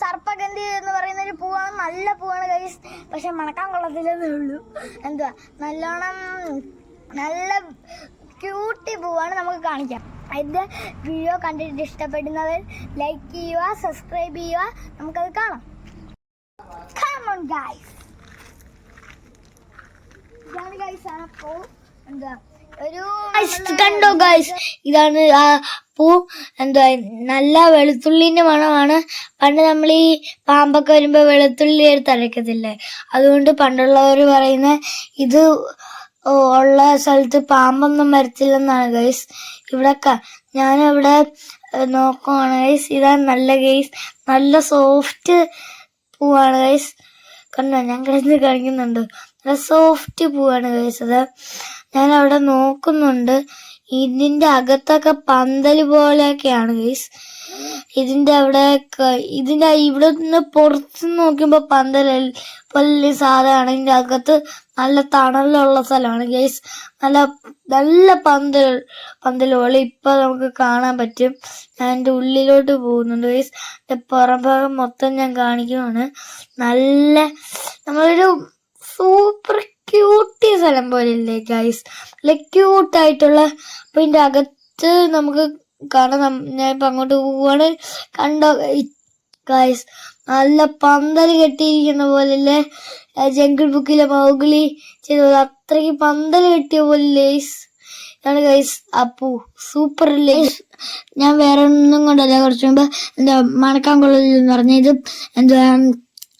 സർപ്പഗന്ധി എന്ന് പറയുന്ന ഒരു പൂവാണ്. നല്ല പൂവാണ് ഗൈസ് പക്ഷെ മണക്കാൻ കൊള്ളത്തില്ലെന്നേ ഉള്ളൂ. എന്തുവാ? നല്ലോണം നല്ല ക്യൂട്ടി പൂവാണ് നമുക്ക് കാണിക്കാം. അതിന്റെ വീഡിയോ കണ്ടിട്ട് ഇഷ്ടപ്പെടുന്നവർ ലൈക്ക് ചെയ്യുക സബ്സ്ക്രൈബ് ചെയ്യുക. നമുക്കത് കാണാം. ഇതാണ് ഗൈസ് ആണ് പൂ എന്താ കണ്ടോ ഗൈസ് ഇതാണ് ആ പൂ. എന്താ നല്ല വെളുത്തുള്ളിന്റെ മണമാണ്. പണ്ട് നമ്മൾ ഈ പാമ്പൊക്കെ വരുമ്പോ വെളുത്തുള്ളി എടുത്ത് അരക്കത്തില്ലേ അതുകൊണ്ട് പണ്ടുള്ളവർ പറയുന്ന ഇത് ഉള്ള സ്ഥലത്ത് പാമ്പൊന്നും വരത്തില്ലെന്നാണ് ഗൈസ് ഇവിടെ ഞാനിവിടെ നോക്കുവാണ് ഗൈസ് ഇതാണ് നല്ല ഗൈസ് നല്ല സോഫ്റ്റ് പൂവാണ് ഗൈസ് കണ്ടോ? ഞാൻ കിടന്ന് കളിക്കുന്നുണ്ട്. നല്ല സോഫ്റ്റ് പൂവാണ് ഗൈസ് അത്. ഞാൻ അവിടെ നോക്കുന്നുണ്ട്. ഇതിന്റെ അകത്തൊക്കെ പന്തൽ പോലെയൊക്കെയാണ് ഗൈസ് ഇതിന്റെ അവിടെ ഇതിന്റെ ഇവിടെ നിന്ന് പുറത്ത് നോക്കുമ്പോ പന്തൽ വലിയ സാധനമാണ്. ഇതിന്റെ അകത്ത് നല്ല തണലുള്ള സ്ഥലമാണ് ഗൈസ് നല്ല നല്ല പന്തൽ പന്തൽ പോലെ ഇപ്പൊ നമുക്ക് കാണാൻ പറ്റും. ഞാൻ എന്റെ ഉള്ളിലോട്ട് പോകുന്നുണ്ട് ഗൈസ് എന്റെ പുറം ഭാഗം മൊത്തം ഞാൻ കാണിക്കുവാണ്. നല്ല നമ്മളൊരു സൂപ്പർ ക്യൂട്ടി സ്ഥലം പോലെ ഇല്ലേ ഗൈസ് നല്ല ക്യൂട്ടായിട്ടുള്ള അപ്പൊ ഇതിന്റെ അകത്ത് നമുക്ക് കാണാം. ഞാൻ ഇപ്പൊ അങ്ങോട്ട് പോവാണ്. കണ്ടോ ഗൈസ് നല്ല പന്തൽ കെട്ടിയിരിക്കുന്ന പോലല്ലേ ജംഗിൾ ബുക്കിലെ മൗഗ്ലി പോലെ അത്രയ്ക്ക് പന്തൽ കെട്ടിയ പോലെ ലേസ് ഇതാണ് ഗൈസ് അപ്പു. സൂപ്പർ ലേസ് ഞാൻ വേറെ ഒന്നും കൊണ്ടല്ല. കുറച്ച് മുമ്പ് എന്താ മണക്കാൻ കൊള്ളില്ലെന്ന് പറഞ്ഞ ഇത് എന്താ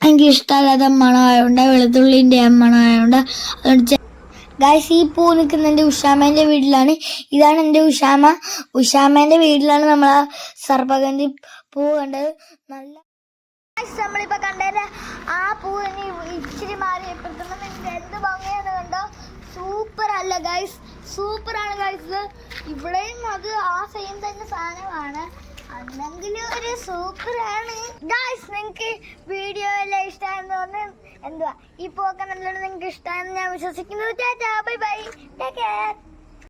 എനിക്ക് ഇഷ്ടമല്ലാത്ത മണമായതുകൊണ്ട് വെളുത്തുള്ളിന്റെ മണമായതുകൊണ്ട് അതുകൊണ്ട് ഗായ്സ് ഈ പൂ നിൽക്കുന്ന എന്റെ ഉഷാമേന്റെ വീട്ടിലാണ്. ഇതാണ് എന്റെ ഉഷാമ. ഉഷാമേന്റെ വീട്ടിലാണ് നമ്മൾ ആ സർപ്പഗന്ധി പൂ കണ്ടത്. നല്ല നമ്മളിപ്പോ കണ്ടതിന്റെ ആ പൂ ഇനി ഇച്ചിരി മാറി എന്ത് ഭംഗിയാണ് കണ്ടോ? സൂപ്പർ അല്ല ഗൈസ് സൂപ്പറാണ് ഗൈസ് ഇവിടെയും അത് ആ സെയിം തന്നെ സാധനമാണ്. അല്ലെങ്കിൽ ഒരു നിങ്ങൾക്ക് വീഡിയോ എല്ലാം ഇഷ്ടമായെന്ന് പറഞ്ഞ് എന്തുവാ? ഈ പോക്കെ നല്ലോണം നിങ്ങൾക്ക് ഇഷ്ടമായെന്ന് ഞാൻ വിശ്വസിക്കുന്നു. Bye bye take care